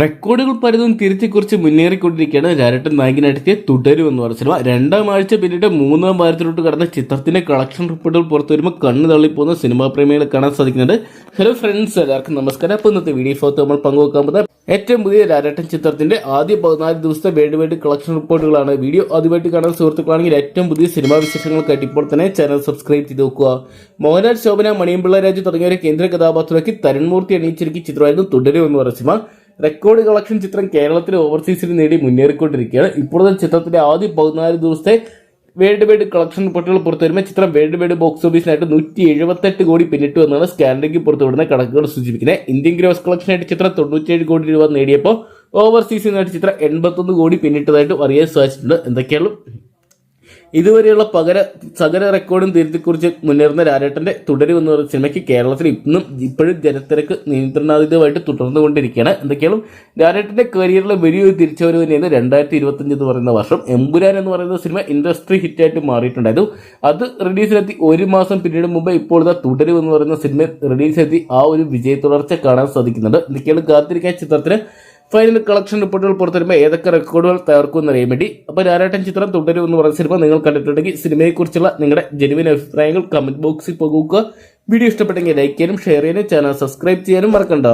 റെക്കോർഡുകൾ പലതും തിരിച്ചു കുറിച്ച് മുന്നേറിക്കൊണ്ടിരിക്കുകയാണ്. രാരട്ടൻ നായകനെത്തിയ തുടരും എന്ന് പറഞ്ഞ സിനിമ. രണ്ടാം ആഴ്ച പിന്നീട് മൂന്നാം വാരത്തിലോട്ട് കടന്ന ചിത്രത്തിന്റെ കളക്ഷൻ റിപ്പോർട്ടുകൾ പുറത്തു വരുമ്പോൾ കണ്ണു തള്ളിപ്പോകുന്ന സിനിമാ പ്രേമികളെ കാണാൻ സാധിക്കുന്നുണ്ട്. ഹലോ ഫ്രണ്ട്സ് എല്ലാവർക്കും നമസ്കാരം. അപ്പോൾ ഇന്നത്തെ വീഡിയോ ഫോട്ടോ നമ്മൾ പങ്കുവെക്കാൻ പോകുന്നത് ഏറ്റവും പുതിയ രാരട്ടൻ ചിത്രത്തിന്റെ ആദ്യ പതിനാല് ദിവസത്തെ വേണ്ടി വേണ്ടി കളക്ഷൻ റിപ്പോർട്ടുകളാണ്. വീഡിയോ ആദ്യമായിട്ട് കാണാൻ സുഹൃത്തുക്കളാണെങ്കിൽ ഏറ്റവും പുതിയ സിനിമാ വിശേഷങ്ങൾക്കായിട്ട് ഇപ്പോൾ തന്നെ ചാനൽ സബ്സ്ക്രൈബ് ചെയ്ത് നോക്കുക മോഹൻലാൽ ശോഭന മണിയമ്പിള്ള രാജു തുടങ്ങിയവരെ കേന്ദ്ര കഥാപാത്രമാക്കി തരുൺമൂർത്തി അണിയിച്ചിരിക്കുന്ന ചിത്രമായിരുന്നു തുടരും എന്ന് പറഞ്ഞ സിനിമ. റെക്കോർഡ് കളക്ഷൻ ചിത്രം കേരളത്തിലെ ഓവർസീസിൽ നേടി മുന്നേറിക്കൊണ്ടിരിക്കുകയാണ്. ഇപ്പോഴത്തെ ചിത്രത്തിന്റെ ആദ്യ പതിനാല് ദിവസത്തെ വേൾഡ് വൈഡ് കളക്ഷൻ റിപ്പോർട്ടുകൾ പുറത്തു വരുമ്പോൾ ചിത്രം വേൾഡ് വൈഡ് ബോക്സ് ഓഫീസിനായിട്ട് നൂറ്റി എഴുപത്തെട്ട് കോടി പിന്നിട്ടു എന്നാണ് സ്കാൻഡിംഗ് പുറത്തുവിടുന്ന കണക്കുകൾ സൂചിപ്പിക്കുന്നത്. ഇന്ത്യൻ ഗ്രോസ് കളക്ഷൻ ആയിട്ട് ചിത്രം തൊണ്ണൂറ്റിയേഴ് കോടി രൂപ നേടിയപ്പോൾ ഓവർസീസിനായിട്ട് ചിത്രം എൺപത്തൊന്ന് കോടി പിന്നിട്ടതായിട്ട് അറിയാൻ സാധിച്ചിട്ടുണ്ട്. എന്തൊക്കെയാണ് ഇതുവരെയുള്ള പകര സകല റെക്കോർഡും തിരുത്തിക്കുറിച്ച് മുന്നേറുന്ന രാരേട്ടന്റെ തുടരും എന്ന് പറയുന്ന സിനിമയ്ക്ക് കേരളത്തിൽ ഇന്നും ഇപ്പോഴും ജനത്തിരക്ക് നിയന്ത്രണാതീതമായിട്ട് തുടർന്നുകൊണ്ടിരിക്കുകയാണ്. എന്തൊക്കെയാണ് രാരേട്ടന്റെ കരിയറിലെ വലിയൊരു തിരിച്ചവരവ് തന്നെയാണ് രണ്ടായിരത്തി ഇരുപത്തഞ്ച് എന്ന് പറയുന്ന വർഷം. എമ്പുരാൻ എന്ന് പറയുന്ന സിനിമ ഇൻഡസ്ട്രി ഹിറ്റായിട്ട് മാറിയിട്ടുണ്ടായിരുന്നു അത് റിലീസിലെത്തി ഒരു മാസം പിന്നീട് മുമ്പ് ഇപ്പോൾ ഇതാ തുടരും എന്ന് പറയുന്ന സിനിമ റിലീസിലെത്തി ആ ഒരു വിജയ തുടർച്ച കാണാൻ സാധിക്കുന്നുണ്ട്. എന്തൊക്കെയാണ് കാത്തിരിക്കാൻ ചിത്രത്തിന് ഫൈനൽ കളക്ഷൻ റിപ്പോർട്ടുകൾ പുറത്തുവരുമ്പോൾ ഏതൊക്കെ റെക്കോർഡുകൾ തകർക്കും എന്നറിയാൻ വേണ്ടി. അപ്പോൾ രാരാട്ടൻ ചിത്രം തുടരും എന്ന് പറഞ്ഞ സിനിമ നിങ്ങൾ കണ്ടിട്ടുണ്ടെങ്കിൽ സിനിമയെക്കുറിച്ചുള്ള നിങ്ങളുടെ ജെനുവിൻ അഭിപ്രായങ്ങൾ കമന്റ് ബോക്സിൽ പോകുക വീഡിയോ ഇഷ്ടപ്പെട്ടെങ്കിൽ ലൈക്ക് ചെയ്യാനും ഷെയർ ചെയ്യാനും ചാനൽ സബ്സ്ക്രൈബ് ചെയ്യാനും മറക്കണ്ട.